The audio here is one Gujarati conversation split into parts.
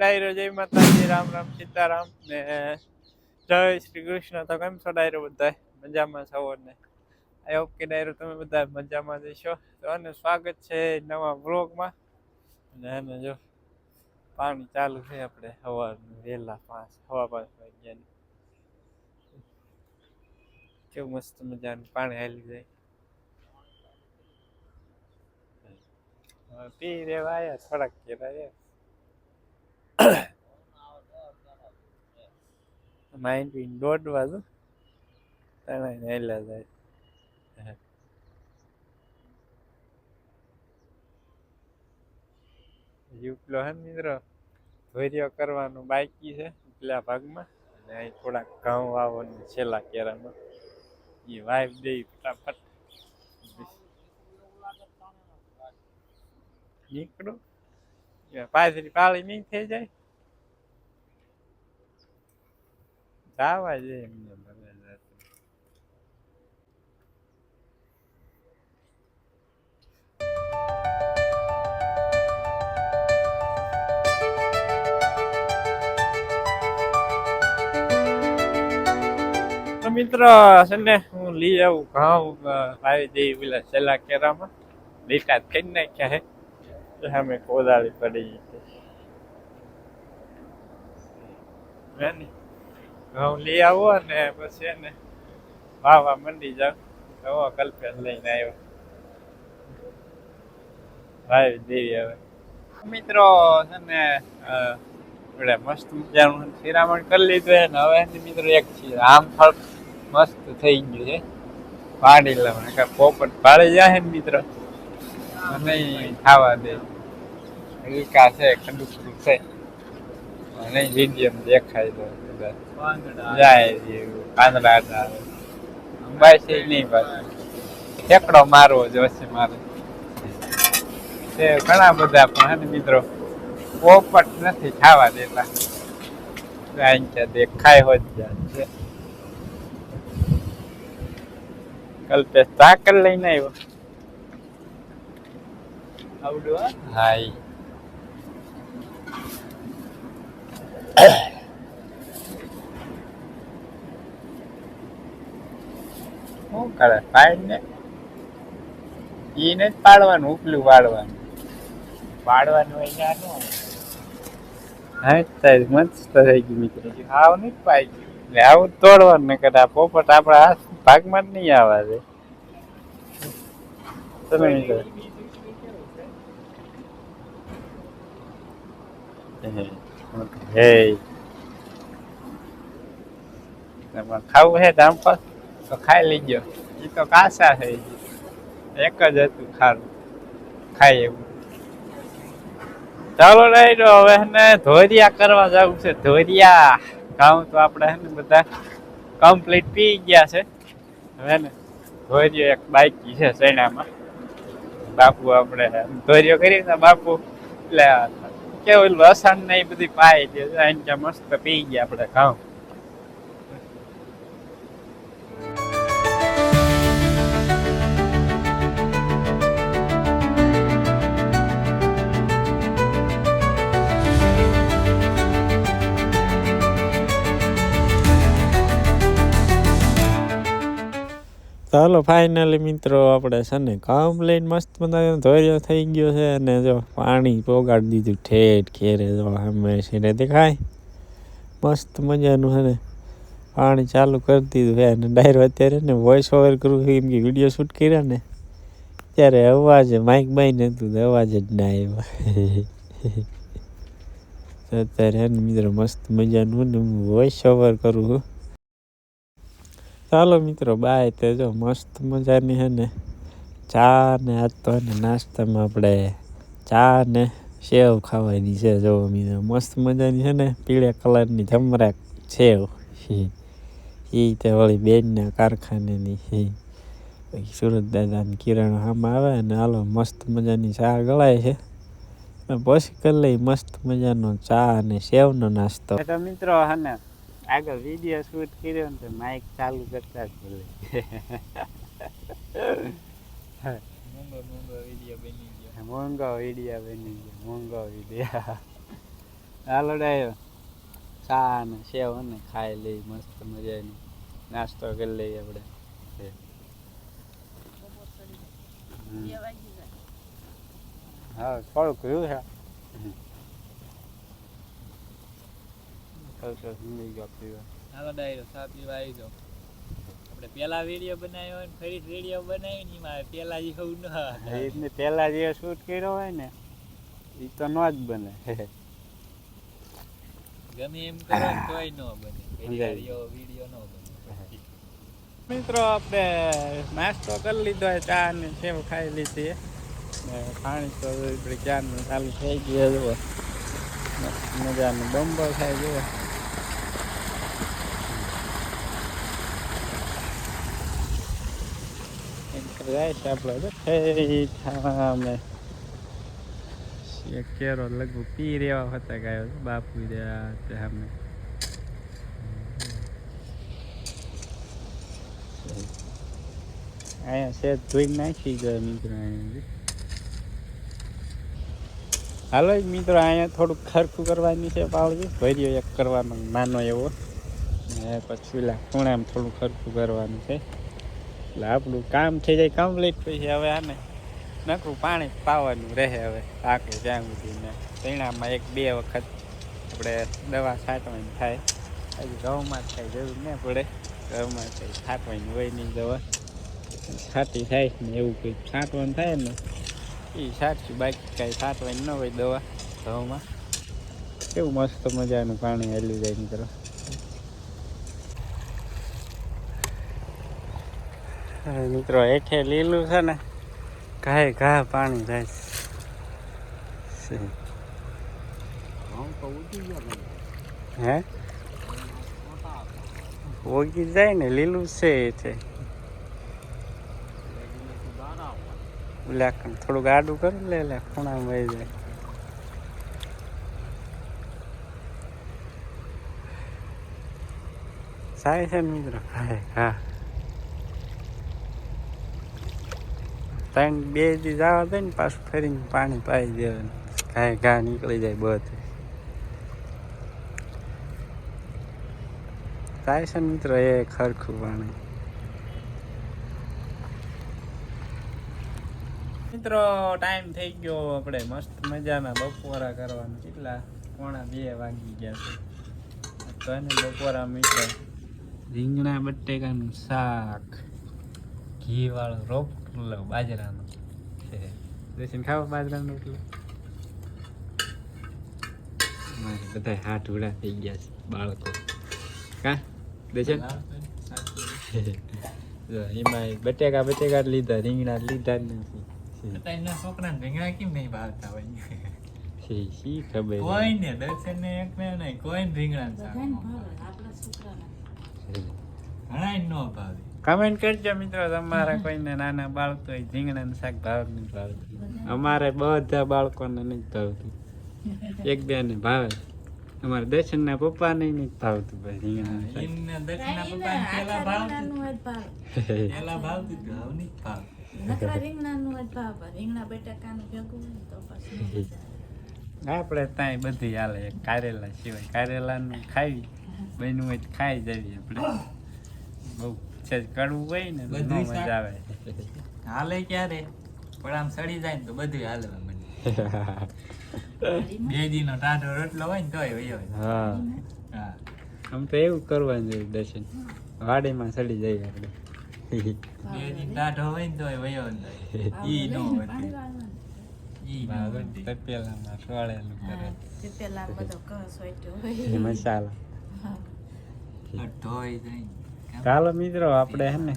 ડાયરો જય માતાજી, રામ રામ સીતારામ ને જય શ્રી કૃષ્ણ. તો કેમ છો ડાયરો બધા મજામાં છો ને? આઈ હોપ કે ડાયરો તમે બધા મજામાં જશો તો અને સ્વાગત છે નવા વ્લોગમાં. અને એને જો પાણી ચાલુ છે આપણે સવારનું વહેલા પાંચ, હવા પાંચ વાગ્યાની. કેવું મસ્ત મજાનું પાણી હાલી જાય. પી રેવા આયા થોડાક કેરા રે માઇન્ડ પીને દોડવા દો તણાઈને હેલા જાય. યુપલો હે મિત્રો, ધોર્યો કરવાનું બાકી છે ઉપલા ભાગમાં. અને અહીં થોડાક ઘઉં વાવવાનું છેલ્લા કેરામાં. એ વાઈફ દે ફટાફટ. નીકળો. પાછળ પાળી નહીં થઈ જાય. જાવા છે એમને ભલે મિત્રો છે ને હું લઈ આવું ઘઉં આવી દઈ પેલા છેલ્લા કેરામાં. લીટા થઈ નાખ્યા હે. સામે કોદાળી પડી જતી ઘઉં લઈ આવો ને પછી એને વાવા મંડી જાવ હવે કલ્પેશ લઈને આવ્યો. ભાઈ દેવી હવે. મિત્રો, છે ને એટલે મસ્ત મજાનું શિરામણ કરી લીધું ને હવે મિત્રો એક છે, આમ ફળ મસ્ત થઈ ગયું છે. પાડી લેવાનું પોપટ પાડી જાય ને મિત્રો. નહીં ખાવા દે. હલકા છે ખંડુકડું છે. અને દેખાય તો જાય આવે નહીં પાછું ઠેકડો મારવો જોશે મારે. તે ઘણા બધા પણ મિત્રો. પોપટ નથી ખાવા દેતા. દેખાય હોત જાય છે કલ્પેશ તાકર લઈને આવ્યો. હા. ઈ. શું કરે? પાડ ને? એને જ પાડવાનું ઉપલું પાડવાનું પાડવાનું ત્યાં નો હા તારી મસ્ત થઈ ગયું મિત્રો. હાવ નહીં પાઈ ગયું. એટલે આવું તોડવાનું ને કદાચ પોપટ આપણા ભાગમાં જ નહીં આવવા દે તમે મિત્રો હે. ખાવું છે ધામપર તો ખાઈ લીજો. એ તો કાસા છે ઈ. એક જ હતું ખારું. ખાઈ એવું. ચાલો નહીં હવે ને ધોરિયા કરવા જવું છે. ધોરિયા. ઘઉં તો આપણે હે ને બધા કમ્પ્લીટ પી ગયા છે. હવે ને ધોરિયો એક બાકી છે સૈણામાં બાપુ આપણે ધોરિયો કરીને બાપુ, એટલે કેવું લસણ ને એ બધી પાય છે. મસ્ત પી ગયા આપણે ચાલો ફાઇનલી મિત્રો, આપણે છે ને કમ્પ્લીટ મસ્ત મજાનો ધોર્યો થઈ ગયો છે અને જો પાણી પોગાડી દીધું, ઠેઠ ઘેરે જો અમે છે દેખાય. મસ્ત મજાનું છે ને, પાણી ચાલુ કરી દીધું છે અને ડાયરો અત્યારે ને વોઇસ ઓવર કરું એમ કે વીડિયો શૂટ કર્યા ને, ત્યારે અવાજ માઇક બાઈ તો અવાજ જ ના આવ્યો. અત્યારે મિત્રો, મસ્ત મજાનું ને વોઇસ ઓવર કરું ચાલો મિત્રો બાય તે જો મસ્ત મજાની હે ને ચા ને આજ તો ને નાસ્તામાં આપણે ચા ને સેવ ખાવાની છે. જો મિત્રો મસ્ત મજાની છે ને પીળા કલરની જમરાક સેવ એ તે વળી બેનના કારખાનેની છે પછી સુરત દાદાની કિરણ આમાં આવે ને હાલો મસ્ત મજાની ચા ગળાય છે. પછી કરી લઈ મસ્ત મજાનો ચા અને સેવનો નાસ્તો. મિત્રો, હા ને આગળ વીડિયો શૂટ કર્યો ને તો માઇક ચાલુ કરતા જ ભૂલે. મૂંગો મૂંગો વીડિયો બની ગયો મોંઘો વીડિયો બની ગયો મોંઘો વીડિયો હાલો ડાયો. ચા ને સેવ ને ખાઈ લઈ મસ્ત મજાની. નાસ્તો કરી લઈએ આપણે. હા થોડુંક રહ્યું છે. થોડુંક સમજી ગયો પીવા હાલો ડાયરો ચા પીવા આવી જાઓ આપણે પેલા વીડિયો બનાવ્યો ને ફરી વીડિયો બનાવી ને એમાં પેલા જેવું ન એને પેલા જે શૂટ કર્યો હોય ને એ તો નો જ બને. ગમે એમ કરો ને તોય ન બને. વીડિયો વીડિયો ન બને. મિત્રો આપણે નાસ્તો કરી લીધો હોય ચા ને સેવ ખાઈ લીધી ને પાણી તો આપણે ચાનું ચાલુ થઈ ગયું મજાનું બંબો થાય જુઓ. એમ આપણો ઠેઠ અમે એક કેરો લગભગ પી રેવા હતા ગાયો બાપુ રહ્યા તે સામે અહીંયા છે ધોઈ નાખી જાય મિત્રો હાલો મિત્રો અહીંયા થોડુંક ખરખું કરવાની છે પાવડી ભર્યો એક કરવાનો, નાનો એવો. પછી ખૂણામાં થોડું ખરખું કરવાનું છે. એટલે આપણું કામ થઈ જાય કમ્પ્લીટ પછી હવે આને નકરું પાણી પાવાનું રહે હવે આખું ત્યાં સુધીને એક બે વખત આપણે દવા છાંટવાની થાય. હજી ઘઉંમાં કાંઈ જરૂર ના પડે. ઘઉંમાં કંઈ છાંટવાની હોય નહીં દવા. છાંટી થાય ને એવું કંઈ છાંટવાનું થાય ને, એ છાંટશું, બાકી કાંઈ છાંટવાની ન હોય દવા ઘઉંમાં. કેવું મસ્ત મજાનું પાણી હાલ્યું જાય મિત્રો હવે મિત્રો, હેઠે લીલું છે ને, ઘાય ઘા પાણી જાય છે. હે? ઓગી જાય ને, લીલું છે હેઠે. ઓલા કણ થોડુંક આડું કરી લે લે ખૂણામાં વહી જાય. સાય છે મિત્રો? હા. ત્રણ બે દી જવા દે ને પાછું ફરીને પાણી પાઈ દેવાનું. ઘાય ઘા નીકળી જાય બધે. થાય છે મિત્રો એ ખરખું પાણી. મિત્રો, ટાઈમ થઈ ગયો આપણે મસ્ત મજાના બપોરા કરવાનું. કેટલા? પોણા બે વાગી ગયા છે. તો એને બપોરા મિત્રો રીંગણા, બટેકાનું શાક ઘી વાળો રોટલો બાજરાનો છે. દેશીને ખાવ બાજરાનો રોટલો. મારે બધા હાથ ઉડા થઈ ગયા છે બાળકો. કા? દેશન એમાં બટેકા બટેકા લીધા રીંગણા લીધા જ નથી. એના છોકરાને રીંગણા કેમ નહીં ભાવતા હોય? શી શી ખબર? કોઈ ને દર્શન ને એક ને નહીં કોઈ રીંગણા શાક નો ભાવે. ન કમેન્ટ કરજો મિત્રો તમારા કોઈને નાના બાળકો હોય રીંગણાનું શાક ભાવ નહીં ભાવતું અમારે બધા બાળકોને નહીં ભાવતું. એક બે ને ભાવે. અમારે દર્શનના ભાવતું ભાઈ દર્શનના પપ્પાને પેલા ભાવતું. નહીં ભાવ આપણે ત્યાં બધી હાલે કારેલા સિવાય. કારેલાનું ખાવી બન્યું હોય ખાઈ જવી આપણે. બહુ છે કડવું હોય ને ન શાક. મજા આવે. હાલે ક્યારે? પણ આમ સડી જાય ને તો બધું હાલવા મને બે દીનો ટાઢો રોટલો હોય ને તોય વયો હા. હા. આમ તો એવું કરવાનું જોઈએ દર્શન. વાડીમાં સડી જાય આપણે. બે ટાઢો હોય ને તોય વયો નો ઈ નો વધે. તપેલામાં સોળેલું કરે. હોય. મસાલા ઢોઈ જાય ને. ચાલો મિત્રો આપણે હે ને?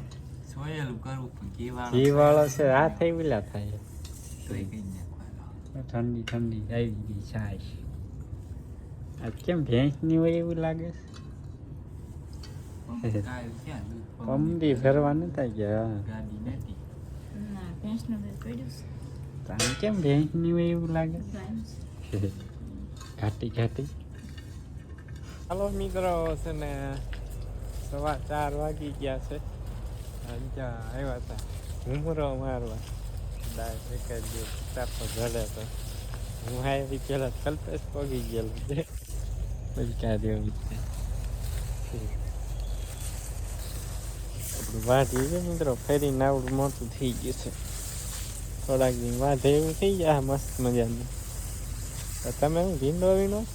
સોયેલું કરવું છે. આ થઈ વિલા થાય ઠંડી ઠંડી આવી ગઈ છાશ. આ કેમ ભેંસની હોય એવું લાગે છે? પમદી ફેરવા ન થાય કે હા. ગાડી નથી. તો આમ કેમ ભેંસની હોય એવું લાગે? ઘાટી ઘાટી. હાલો મિત્રો છે ને સવા ચાર વાગી ગયા છે. ત્યાં આવ્યા હતા. ઘૂમરો મારવા. દાળ એક જ ચાપો જડે તો. હું આવી પેલા કલ્પેશ પગી ગયેલો પછી ક્યાં દેવું છે? આપણું વાંધી છે મિત્રો, ફેરીને આવડું મોટું થઈ ગયું છે. થોડાક દિન વાંધે એવું થઈ ગયા મસ્ત મજાનું. તમે હું ભીંડો વીણો.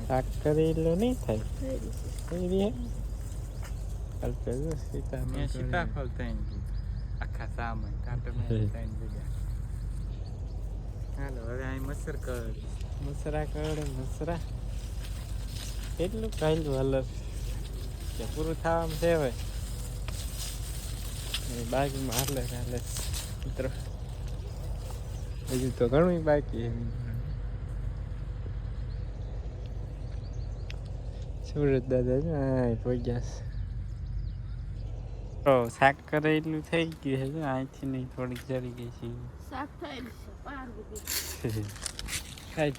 શાક કરેલો નહીં થાય ફેરી હે કાલ પેલું સીતાફળ મેં. સીતાફળ થઈને કીધું આખા સામાન કાંટો મેં. થઈને દીધા હાલો હવે અહીં મસર કર મસરા કડે મસરા કેટલું કાયલું હલર કે પૂરું થવામાં છે હવે એ બાજુમાં હાલે હાલે મિત્રો હજુ તો ઘણું બાકી છે સુરત દાદા છે આ પહોંચ્યા છે. શાક કરે એટલું થઈ ગયું છે જો અહીંથી નહીં થોડીક જરી ગઈ છે. શાક થાય છે પાર ખાઈ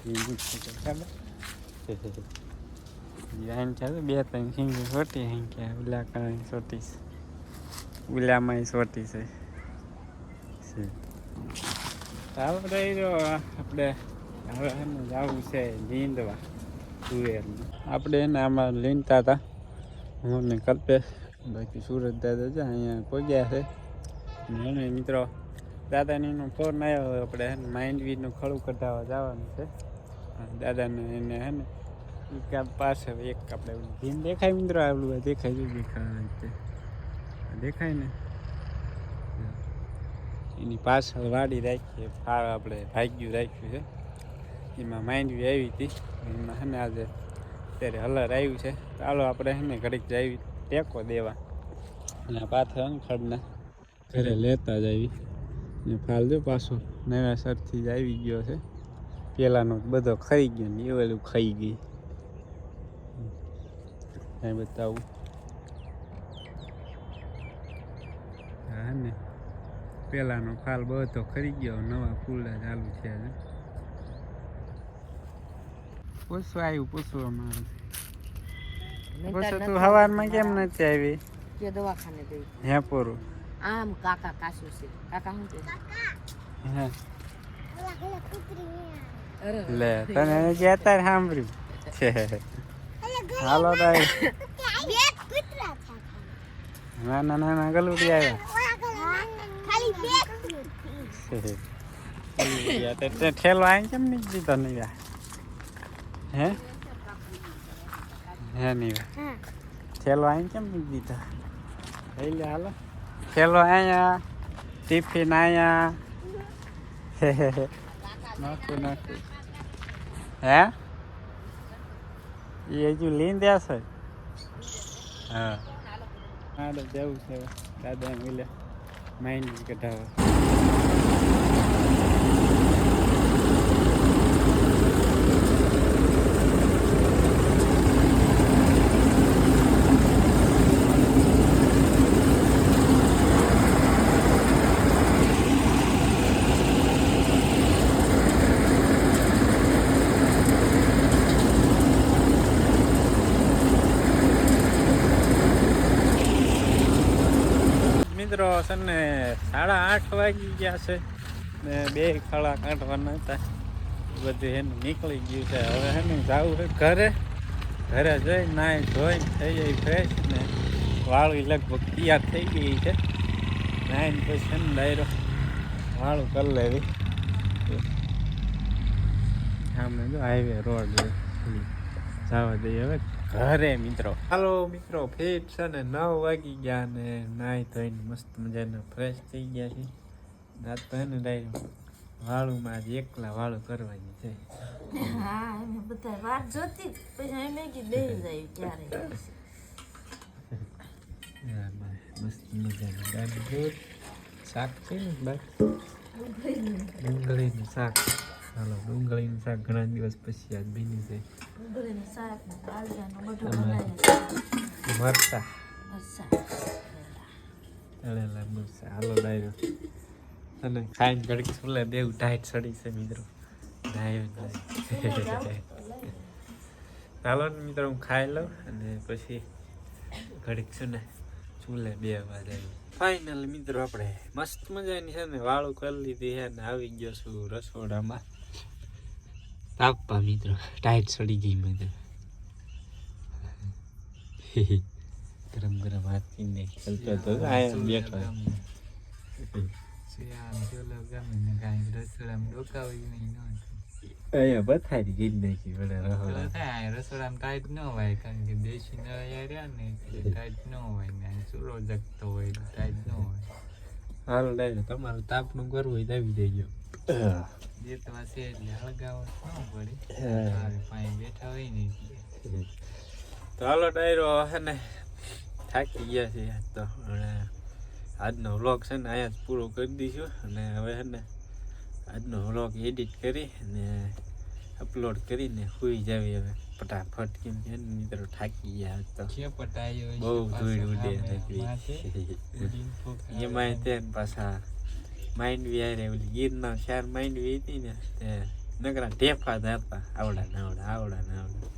બે ત્રણ સિંગી સોટી સંખ્યા ઉલા કાંઈ સોટી છે. ઉલામાં સોટી છે. ચાલો રહી રહ્યો આપણે હવે જવું છે લીંદવા તુવેરનું આપણે એને આમાં લીનતા હતા. હું ને કલ્પેશ, બાકી સુરત દાદા છે, અહીંયા પહોંચ્યા છે. મને મિત્રો દાદાનીનો ફોન આવ્યો હોય, આપણે માઇન્ડ વીનું ખડું કઢાવવા જવાનું છે. દાદાને એને હે ને પાસે એક આપણે જેમ દેખાય મિત્રો આવેલું દેખાય છે દેખાય દેખાય ને? એની પાછળ વાડી રાખીએ, ફાળ આપણે ભાગ્યું રાખ્યું છે. એમાં માંડવી આવી હતી. એમાં છે ને આજે અત્યારે હલર આવ્યું છે. ચાલો આપણે છે ને ઘડીક જાવી, ટેકો દેવા. અને પાછળ હે ખડના ઘરે લેતા જ આવી. ને ફાલ જો પાછો, નવા સરથી જ આવી ગયો છે. પહેલાંનો બધો ખાઈ ગયો ને એવેલું ખાઈ ગઈ. કાંઈ બતાવું. હા ને પહેલાંનો ફાલ બધો ખરી ગયો, નવા ફૂલ ચાલુ ચાલુ છે પૂછવા આવ્યું પૂછવું અમારું. પૂછો તું સવારમાં કેમ નથી આવી? કે દવાખાને ગઈ. હે પૂરું આમ કાકા કાસુ છે. કાકા શું કે હે. લે તને જ સાંભળ્યું. છે હાલો તાઈ ના ના ગલુડી આવ્યા ખાલી તે ઠેલો આઈ કેમ નહીં દીધો નહીં હે? હે નહીં. થેલો આઈ કેમ દીધો? લઈ લે હાલો. ઠેલો અહીંયા ટિફિન અહીંયા નાખું નાખું. હે? એ હજુ લઈને છે હા. હા તો જવું છે દાદા મિલે માઇન્ડ કઢાવવા મિત્રો છે ને સાડા આઠ વાગી ગયા છે ને બે ખાડા કાઢવાના હતા. બધું એને નીકળી ગયું છે. હવે હે ને જવું છે ઘરે. ઘરે જઈ નાય ધોઈ થઈ જાય ફ્રેશ ને વાળું લગભગ તૈયાર થઈ ગઈ છે. નાઈને પછી ને ડાયરો વાળું કરી લેવી. સામે જો હાઈવે રોડ જવા દઈએ હવે. ઘરે મિત્રો. હાલો મિત્રો ફેટ છે ને નવ વાગી ગયા ને નાહી ધોઈને મસ્ત મજાના ફ્રેશ થઈ ગયા છે દાંત તો એને ડાયરો વાળુંમાં આજે એકલા વાળું કરવાની છે. હા એમ બધા વાત જોતી પછી એમ કે બે જાય ક્યારે. મસ્ત મજાનું. દૂધ શાક છે ને બસ ડુંગળીનું શાક. હાલો ડુંગળીનું શાક ઘણા દિવસ પછી આજ બની છે ડુંગળીનું શાક મરચાં. તળેલા મરચાં હાલો ડાયરો અને ખાઈને ઘડીક સુલે દેવું ટાઈટ સડી છે મિત્રો ચાલો ને મિત્રો હું ખાઈ લઉં અને પછી ઘડીક છું ને ચૂલે બે વાગે ફાઇનલ મિત્રો આપણે મસ્ત મજાની છે ને વાળું કરી લીધી છે ને આવી ગયો છું રસોડામાં તાપવા મિત્રો ટાઈટ સડી ગઈ મને ગરમ ગરમ હાથ પીને ચાલતો તો આયા બેઠો અહીંયા પથારી ગઈ નાખી રહોડા રસોડામાં ટાઈટ ન હોય કારણ કે દેશી નળિયા રહ્યા ને ટાઈટ ન હોય ને ચૂલો જગતો હોય ટાઈટ ન હોય હાલો ડાયરે તમારું તાપનું કરવું હોય તો આવી દેજો હાલો ડાયરો હે ને થાકી ગયા છે તો. આજનો વ્લોગ છે ને અહીંયા જ પૂરો કરી દઈશું. અને હવે છે ને આજનો વ્લોગ એડિટ કરી અને અપલોડ કરીને સુઈ જાવી હવે ફટાફટ. કેમ કે મિત્રો થાકી ગયા તો. બહુ ધૂળ ઉડે એમાંય તે પાછા માંડવી આરે ઓલી ગીરના ચાર માંડવી હતી ને તે નકરા ઢેફા હતા આવડા ને આવડા આવડા ને આવડા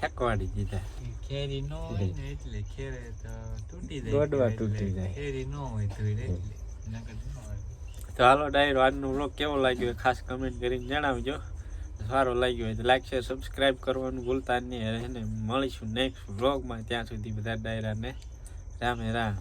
થકવાડી દીધા કેરી નો હોય ને એટલે ખેરે તો તૂટી જાય ગોડવા તૂટી જાય. કેરી નો હોય તો એટલે નકર ન હોય તો હાલો ડાયરો આજનો વ્લોગ કેવો લાગ્યો? ખાસ કમેન્ટ કરીને જણાવજો. સારો લાગ્યો હોય તો લાઈક શેર સબસ્ક્રાઈબ કરવાનું ભૂલતા નહીં. અને મળીશું નેક્સ્ટ વ્લોગમાં ત્યાં સુધી બધા ડાયરાને રામે રામ.